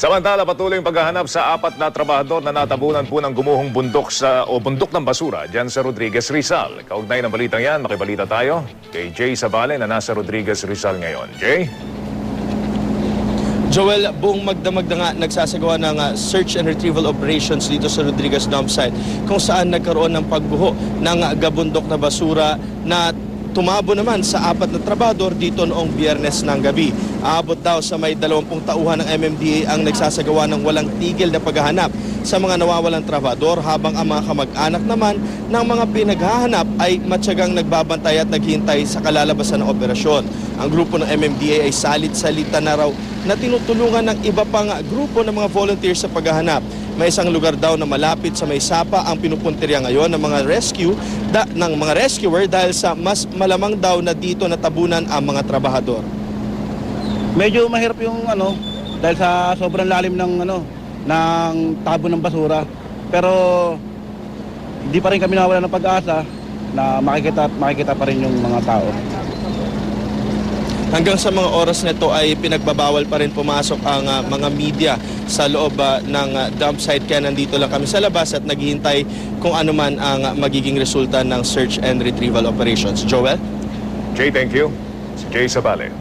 Samantala, patuloy yung paghahanap sa apat na trabahador na natabunan po ng gumuhong bundok sa o bundok ng basura dyan sa Rodriguez Rizal. Kaugnay ng balitang yan, makibalita tayo kay Jay Sabale na nasa Rodriguez Rizal ngayon. Jay? Joel, buong magdamag na nga nagsasagawa ng ah, search and retrieval operations dito sa Rodriguez Dump Site kung saan nagkaroon ng pagbuho ng ah, gabundok na basura na tumabo naman sa apat na trabador dito noong biyernes ng gabi. Aabot daw sa may 20 tauhan ng MMDA ang nagsasagawa ng walang tigil na paghahanap sa mga nawawalang trabador habang ang mga kamag-anak naman ng mga pinaghahanap ay matyagang nagbabantay at naghihintay sa kalalabasan ng operasyon. Ang grupo ng MMDA ay salit-salita na raw na tinutulungan ng iba pang grupo ng mga volunteers sa paghahanap. May isang lugar daw na malapit sa may sapa ang pinupuntirya ngayon ng mga rescue da, ng mga rescuer dahil sa mas malamang daw na dito natabunan ang mga trabahador. Medyo mahirap yung ano dahil sa sobrang lalim ng ano ng tabo ng basura. Pero hindi pa rin kami nawala ng pag-asa na makikita makikita pa rin yung mga tao. Hanggang sa mga oras na ito ay pinagbabawal pa rin pumasok ang ah, mga media sa loob ah, ng ah, dump site kaya nandito lang kami sa labas at naghihintay kung ano man ang ah, magiging resulta ng search and retrieval operations. Joel? Jay, thank you. Si Jay Sabale.